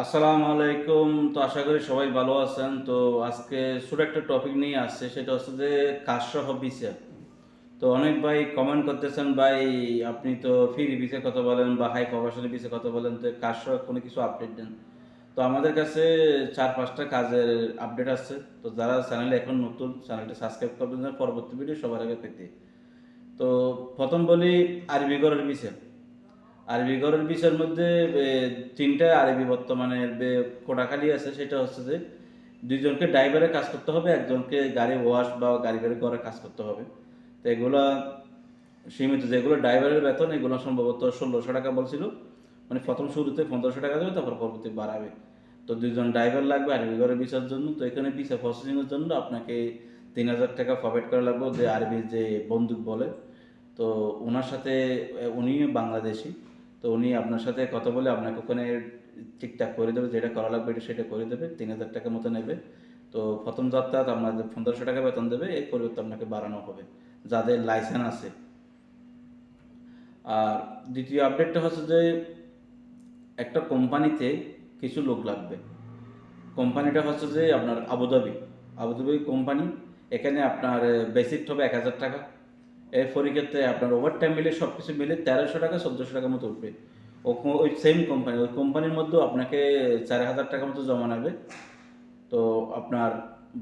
আসসালামু আলাইকুম। তো আশা করি সবাই ভালো আছেন। তো আজকে ছোট একটা টপিক নিয়ে আসছে, সেটা হচ্ছে যে কাজসহ ভিসা তো অনেক ভাই কমেন্ট করতেছেন, ভাই, আপনি তো ফ্রি ভিসা কথা বলেন বা হাই প্রফেশনাল ভিসা কথা বলেন, তো কাজসহ কোনো কিছু আপডেট দেন? তো আমাদের কাছে চার, পাঁচটা কাজের আপডেট আছে তো যারা চ্যানেলে এখন নতুন চ্যানেলটা সাবস্ক্রাইব করবেন পরবর্তী ভিডিও সবার আগে পেতে। তো প্রথম বলি, আরবি ঘরের বিষয় আরবি ঘরের বিষয়ের মধ্যে তিনটা আরবি বর্তমানে কোটাখালি আছে, সেটা হচ্ছে যে দুইজনকে ড্রাইভারে কাজ করতে হবে, একজনকে গাড়ি ওয়াশ বা গাড়ি গাড়ি ঘরে কাজ করতে হবে। তো এগুলা সীমিত, যেগুলো ড্রাইভারের বেতন, এগুলো সম্ভবত ষোলোশো টাকা বলছিল। মানে প্রথম শুরুতে পনেরোশো টাকা দেবে, তারপর পরবর্তী বাড়াবে। তো দুজন ড্রাইভার লাগবে আরবি ঘরের ভিসার জন্য। তো এখানে ভিসা প্রসেসিংয়ের জন্য আপনাকে তিন হাজার টাকা প্রোভাইড করা লাগবে। যে আরবি যে বন্দুক বলে, তো ওনার সাথে উনি বাংলাদেশি। তো উনি আপনার সাথে কথা বলে আপনাকে ওখানে ঠিকঠাক করে দেবে, যেটা করা লাগবে এটা সেটা করে দেবে, তিন হাজার টাকা মতো নেবে। তো প্রথম যাত্রা আপনাদের পনেরোশো টাকা বেতন দেবে এর পরিবর্তে আপনাকে বাড়ানো হবে, যাদের লাইসেন্স আছে। আর দ্বিতীয় আপডেটটা হচ্ছে যে একটা কোম্পানিতে কিছু লোক লাগবে। কোম্পানিটা হচ্ছে যে আপনার আবুধাবি। আবুধাবি কোম্পানি, এখানে আপনার বেসিক হবে এক হাজার টাকা। এর পরিক্ষেত্রে আপনার ওভার টাইম মিলে সব কিছু মিলে তেরোশো টাকা, চোদ্দোশো টাকা মতো উঠবে। ওই সেম কোম্পানি ওই কোম্পানির মধ্যেও আপনাকে চার হাজার টাকা মতো জমা নেবে। তো আপনার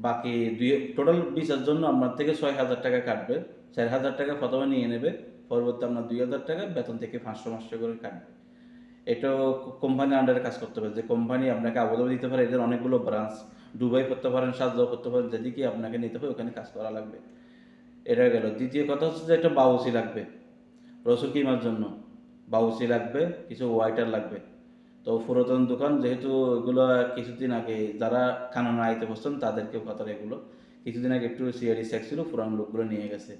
বাকি দুই টোটাল ভিসার জন্য আপনার থেকে ছয় হাজার টাকা কাটবে। চার হাজার টাকা প্রথমে নিয়ে নেবে, পরবর্তী আপনার দুই হাজার টাকা বেতন থেকে পাঁচশো পাঁচশো করে কাটবে। এটাও কোম্পানির আন্ডারে কাজ করতে পারে। যে কোম্পানি আপনাকে আবুধাবি দিতে পারে, এদের অনেকগুলো ব্রাঞ্চ দুবাই করতে পারেন সাজদাও করতে পারেন যেদিকে আপনাকে নিতে হবে ওখানে কাজ করা লাগবে। এটা গেল। দ্বিতীয় কথা হচ্ছে যে একটা বাউসি লাগবে রসুল কিমার জন্য। বাউসি লাগবে, কিছু ওয়াইটার লাগবে। তো পুরাতন দোকান, যেহেতু এগুলো কিছুদিন আগে যারা কানানা আইতে বসছেন তাদেরকে কথা এগুলো। কিছুদিন আগে একটু সিআরি সেক্স ছিল, পুরান লোকগুলো নিয়ে গেছে।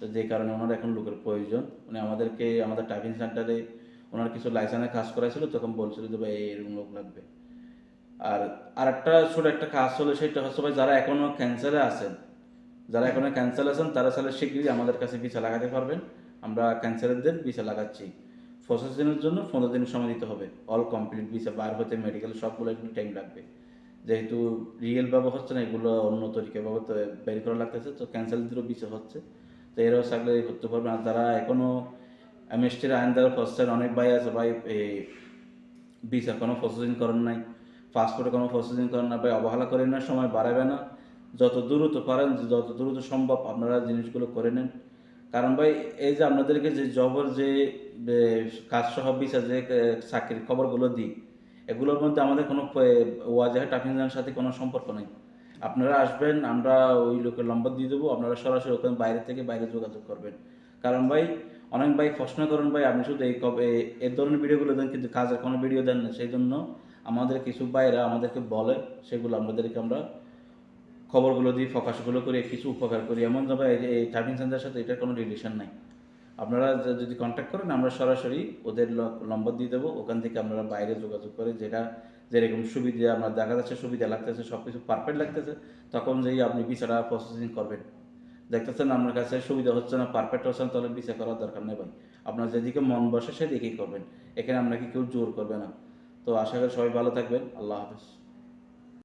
তো যে কারণে ওনার এখন লোকের প্রয়োজন। উনি আমাদেরকে, আমাদের টাইপিং সেন্টারে ওনার কিছু লাইসেন্সে কাজ করাইছিল, তখন বলছিল যে, ভাই, এরকম লোক লাগবে। আর আরেকটা ছোট একটা কাজ হলো, সেটা হচ্ছে ভাই, যারা এখনও ক্যান্সারে আছেন যারা এখনও ক্যান্সার আছেন, তারা তাহলে শীঘ্রই আমাদের কাছে ভিসা লাগাতে পারবেন। আমরা ক্যান্সারদের ভিসা লাগাচ্ছি। প্রসেসিংয়ের জন্য পনেরো দিন সময় দিতে হবে। অল কমপ্লিট ভিসা বার হতে মেডিকেল সবগুলো একটু টাইম লাগবে। যেহেতু রিয়েল ভাবে হচ্ছে না, এগুলো অন্য তরিকাভাবে তো বের করা লাগতেছে, তো ক্যান্সারদেরও ভিসা হচ্ছে। তো এরাও থাকলে করতে পারবেন আর যারা এখনও এমএসটির আইন দ্বারা ফার্স্ট অনেক ভাই আছে ভাই, এই ভিসা কোনো প্রসেসিং করেন নাই পাসপোর্টে কোনো প্রসেসিং করেন না, ভাই অবহেলা করেন না, সময় বাড়াবে না। যত দ্রুত পারেন যত দ্রুত সম্ভব আপনারা জিনিসগুলো করে নেন। কারণ ভাই এই যে আপনাদেরকে যে জবর যে এ, কাজ সহ ভিসা যে চাকরির খবরগুলো দিই এগুলোর মধ্যে আমাদের কোনো ওয়াজাহ টাফিংজানের সাথে কোনো সম্পর্ক নেই। আপনারা আসবেন আমরা ওই লোকের নম্বর দিয়ে দেবো আপনারা সরাসরি ওখানে বাইরে থেকে বাইরে যোগাযোগ করবেন। কারণ ভাই অনেক ভাই প্রশ্ন করেন ভাই আপনি শুধু এই কবে এই ধরনের ভিডিওগুলো দেন কিন্তু কাজের কোনো ভিডিও দেন না। সেই জন্য আমাদের কিছু ভাইরা আমাদেরকে বলে সেগুলো আমাদেরকে আমরা খবরগুলো দিয়ে ফোকাসগুলো করি, কিছু উপকার করি। এমন যাবে এই টাইপিং সেন্টারের সাথে এটার কোনো রিলেশন নাই। আপনারা যদি কন্ট্যাক্ট করেন, আমরা সরাসরি ওদের নম্বর দিয়ে দেবো। ওখান থেকে আপনারা বাইরে যোগাযোগ করে যেটা, যেরকম সুবিধা আপনার দেখা যাচ্ছে, সুবিধা লাগতেছে সব কিছু পারফেক্ট লাগতেছে, তখন যেই আপনি বিচারা প্রসেসিং করবেন। দেখতেছেন আপনার কাছে সুবিধা হচ্ছে না পারফেক্ট হচ্ছে না, তাহলে বিচার করার দরকার নেই ভাই। আপনার যেদিকে মন বসে সেদিকেই করবেন। এখানে আপনাকে কেউ জোর করবে না। তো আশা করি সবাই ভালো থাকবেন। আল্লাহ হাফেজ।